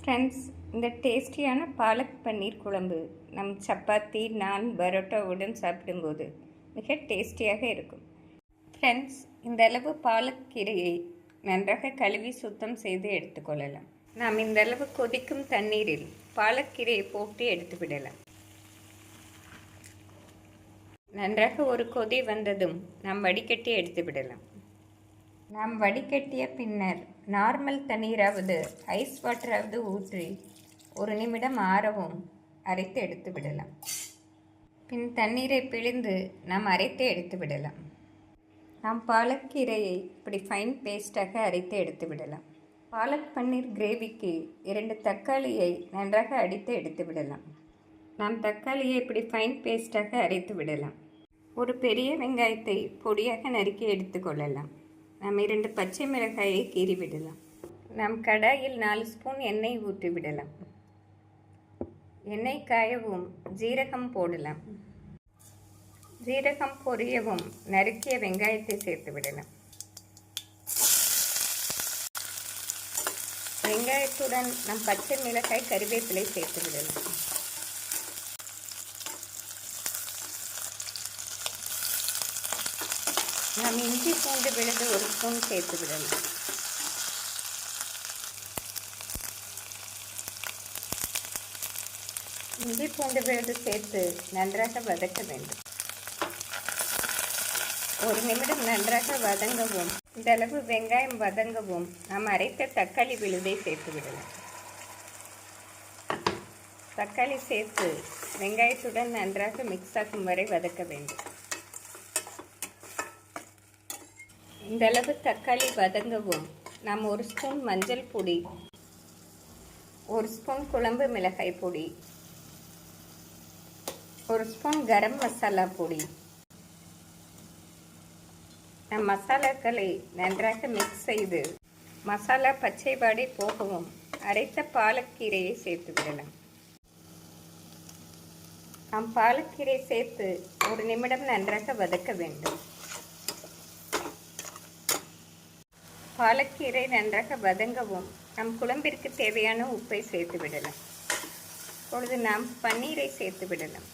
Friends இந்த டேஸ்டியான பாலக் பன்னீர் குழம்பு நம் சப்பாத்தி நான் பரோட்டாவுடன் சாப்பிடும்போது மிக டேஸ்டியாக இருக்கும். ஃப்ரெண்ட்ஸ் இந்த அளவு பாலக் கீரையை நன்றாக கழுவி சுத்தம் செய்து எடுத்துக்கொள்ளலாம் நாம் இந்த அளவு கொதிக்கும் தண்ணீரில் பாலக்கீரையை போட்டு எடுத்து விடலாம். நன்றாக ஒரு கொதி வந்ததும் நாம் வடிகட்டி எடுத்து விடலாம். நாம் வடிகட்டிய பின்னர் நார்மல் தண்ணீராவது ஐஸ் வாட்டராவது ஊற்றி ஒரு நிமிடம் ஆறவும் அரைத்து எடுத்து விடலாம். பின் தண்ணீரை பிழிந்து நாம் அரைத்து எடுத்து விடலாம். நாம் பாலக்கீரையை இப்படி ஃபைன் பேஸ்டாக அரைத்து எடுத்து விடலாம். பாலக் பன்னீர் கிரேவிக்கு இரண்டு தக்காளியை நன்றாக அடித்து எடுத்து விடலாம். நாம் தக்காளியை இப்படி ஃபைன் பேஸ்டாக அரைத்து விடலாம். ஒரு பெரிய வெங்காயத்தை பொடியாக நறுக்கி எடுத்துக்கொள்ளலாம் நாம் இரண்டு பச்சை மிளகாயை கீறி விடலாம். நாம் கடாயில் நாலு ஸ்பூன் எண்ணெய் ஊற்றி விடலாம். எண்ணெய் காயவும் ஜீரகம் போடலாம். ஜீரகம் பொரியவும் நறுக்கிய வெங்காயத்தை சேர்த்து விடலாம். வெங்காயத்துடன் நம் பச்சை மிளகாய் கறிவேப்பிலை சேர்த்து விடலாம். நாம் இஞ்சி பூண்டு விழுது ஒரு ஸ்பூன் சேர்த்து விடலாம் இஞ்சி பூண்டு விழுது சேர்த்து நன்றாக வதக்க வேண்டும். ஒரு நிமிடம் நன்றாக வதங்கவும் இந்தளவு வெங்காயம் வதங்கவும் நாம் அரைத்த தக்காளி விழுதை சேர்த்து விடலாம். தக்காளி சேர்த்து வெங்காயத்துடன் நன்றாக மிக்ஸ் ஆகும் வரை வதக்க வேண்டும். இந்த அளவு தக்காளி வதங்கவும். நாம் ஒரு ஸ்பூன் மஞ்சள் பொடி ஒரு ஸ்பூன் குழம்பு மிளகாய் பொடி ஒரு ஸ்பூன் கரம் மசாலா பொடி. நம் மசாலாக்களை நன்றாக மிக்ஸ் செய்து மசாலா பச்சை வாடை போகவும் அரைத்த பாலக்கீரையை சேர்த்து விடலாம். நாம் பாலக்கீரை சேர்த்து ஒரு நிமிடம் நன்றாக வதக்க வேண்டும். பாலக்கீரை நன்றாக வதங்கவும். நம் குழம்பிற்கு தேவையான உப்பை சேர்த்து விடலாம். இப்பொழுது நாம் பன்னீரை சேர்த்து விடலாம்.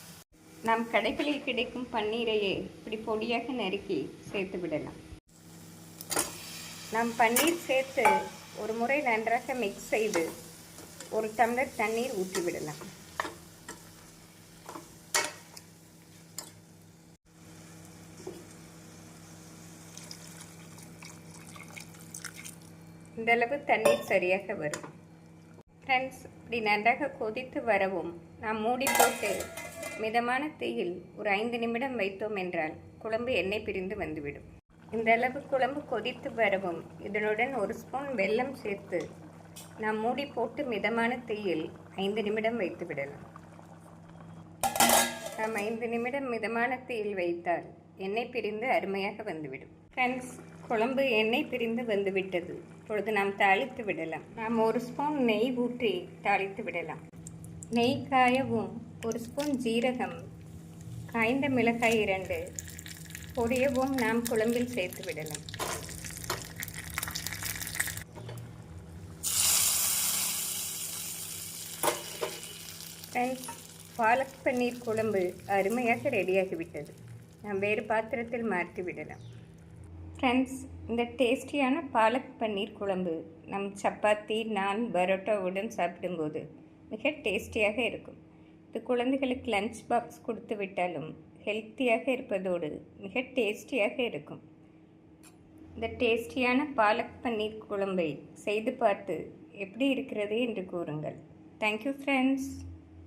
நாம் கடைகளில் கிடைக்கும் பன்னீரையே இப்படி பொடியாக நறுக்கி சேர்த்து விடலாம். நாம் பன்னீர் சேர்த்து ஒரு முறை நன்றாக மிக்ஸ் செய்து ஒரு டம்ளர் தண்ணீர் ஊற்றி இந்தளவு தண்ணீர் சரியாக வரும். ஃப்ரெண்ட்ஸ் இப்படி நன்றாக கொதித்து வரவும் நாம் மூடி போட்டு மிதமான தீயில் ஒரு ஐந்து நிமிடம் வைத்தோம் என்றால் குழம்பு எண்ணெய் பிரிந்து வந்துவிடும். இந்த அளவு குழம்பு கொதித்து வரவும் இதனுடன் ஒரு ஸ்பூன் வெல்லம் சேர்த்து நாம் மூடி போட்டு மிதமான தீயில் ஐந்து நிமிடம் வைத்து விடலாம். நாம் ஐந்து நிமிடம் மிதமான தீயில் வைத்தால் எண்ணெய் பிரிந்து அருமையாக வந்துவிடும். ஃப்ரெண்ட்ஸ் குழம்பு எண்ணெய் பிரிந்து வந்துவிட்டது. இப்பொழுது நாம் தாளித்து விடலாம். நாம் ஒரு ஸ்பூன் நெய் ஊற்றி தாளித்து விடலாம். நெய் காயவும் ஒரு ஸ்பூன் ஜீரகம் காய்ந்த மிளகாய் இரண்டு பொரியவும் நாம் குழம்பில் சேர்த்து விடலாம். ஃப்ரெண்ட்ஸ் பாலக் பன்னீர் குழம்பு அருமையாக ரெடியாகிவிட்டது நாம் வேறு பாத்திரத்தில் மாற்றி விடலாம். ஃப்ரெண்ட்ஸ் இந்த டேஸ்டியான பாலக் பன்னீர் குழம்பு நம் சப்பாத்தி நான் பரோட்டாவுடன் சாப்பிடும்போது மிக டேஸ்டியாக இருக்கும். இது குழந்தைகளுக்கு லஞ்ச் பாக்ஸ் கொடுத்து விட்டாலும் ஹெல்த்தியாக இருப்பதோடு மிக டேஸ்டியாக இருக்கும். இந்த டேஸ்டியான பாலக் பன்னீர் குழம்பை செய்து பார்த்து எப்படி இருக்கிறது என்று கூறுங்கள். Thank you friends